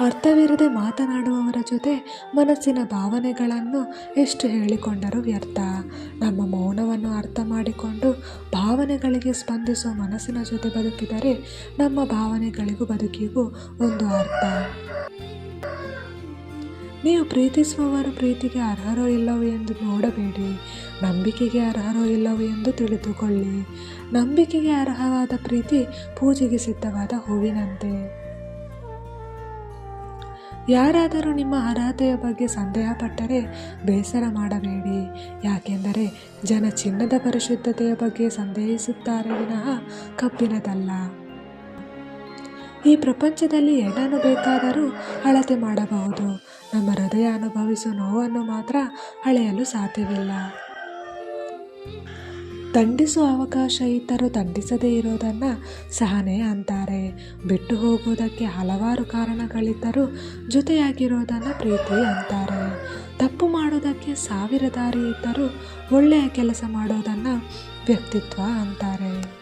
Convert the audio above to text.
ಅರ್ಥವಿರದೆ ಮಾತನಾಡುವವರ ಜೊತೆ ಮನಸ್ಸಿನ ಭಾವನೆಗಳನ್ನು ಎಷ್ಟು ಹೇಳಿಕೊಂಡರೂ ವ್ಯರ್ಥ. ನಮ್ಮ ಮೌನವನ್ನು ಅರ್ಥ ಮಾಡಿಕೊಂಡು ಭಾವನೆಗಳಿಗೆ ಸ್ಪಂದಿಸುವ ಮನಸ್ಸಿನ ಜೊತೆ ಬದುಕಿದರೆ ನಮ್ಮ ಭಾವನೆಗಳಿಗೂ ಬದುಕಿಗೂ ಒಂದು ಅರ್ಥ. ನೀವು ಪ್ರೀತಿಸುವವರ ಪ್ರೀತಿಗೆ ಅರ್ಹರೋ ಇಲ್ಲವೋ ಎಂದು ನೋಡಬೇಡಿ. ನಂಬಿಕೆಗೆ ಅರ್ಹರೋ ಇಲ್ಲವೋ ಎಂದು ತಿಳಿದುಕೊಳ್ಳಿ. ನಂಬಿಕೆಗೆ ಅರ್ಹವಾದ ಪ್ರೀತಿ ಪೂಜೆಗೆ ಸಿದ್ಧವಾದ ಹೂವಿನಂತೆ. ಯಾರಾದರೂ ನಿಮ್ಮ ಅರ್ಹತೆಯ ಬಗ್ಗೆ ಸಂದೇಹಪಟ್ಟರೆ ಬೇಸರ ಮಾಡಬೇಡಿ. ಯಾಕೆಂದರೆ ಜನ ಚಿನ್ನದ ಪರಿಶುದ್ಧತೆಯ ಬಗ್ಗೆ ಸಂದೇಹಿಸುತ್ತಾರೆ ವಿನಃ ಕಬ್ಬಿಣದಲ್ಲ. ಈ ಪ್ರಪಂಚದಲ್ಲಿ ಏನನ್ನು ಬೇಕಾದರೂ ಅಳತೆ ಮಾಡಬಹುದು. ನಮ್ಮ ಹೃದಯ ಅನುಭವಿಸುವ ನೋವನ್ನು ಮಾತ್ರ ಅಳೆಯಲು ಸಾಧ್ಯವಿಲ್ಲ. ದಂಡಿಸುವ ಅವಕಾಶ ಇದ್ದರೂ ದಂಡಿಸದೇ ಇರೋದನ್ನು ಸಹನೆ ಅಂತಾರೆ. ಬಿಟ್ಟು ಹೋಗುವುದಕ್ಕೆ ಹಲವಾರು ಕಾರಣಗಳಿದ್ದರೂ ಜೊತೆಯಾಗಿರೋದನ್ನು ಪ್ರೀತಿ ಅಂತಾರೆ. ತಪ್ಪು ಮಾಡೋದಕ್ಕೆ ಸಾವಿರ ದಾರಿ ಇದ್ದರೂ ಒಳ್ಳೆಯ ಕೆಲಸ ಮಾಡೋದನ್ನು ವ್ಯಕ್ತಿತ್ವ ಅಂತಾರೆ.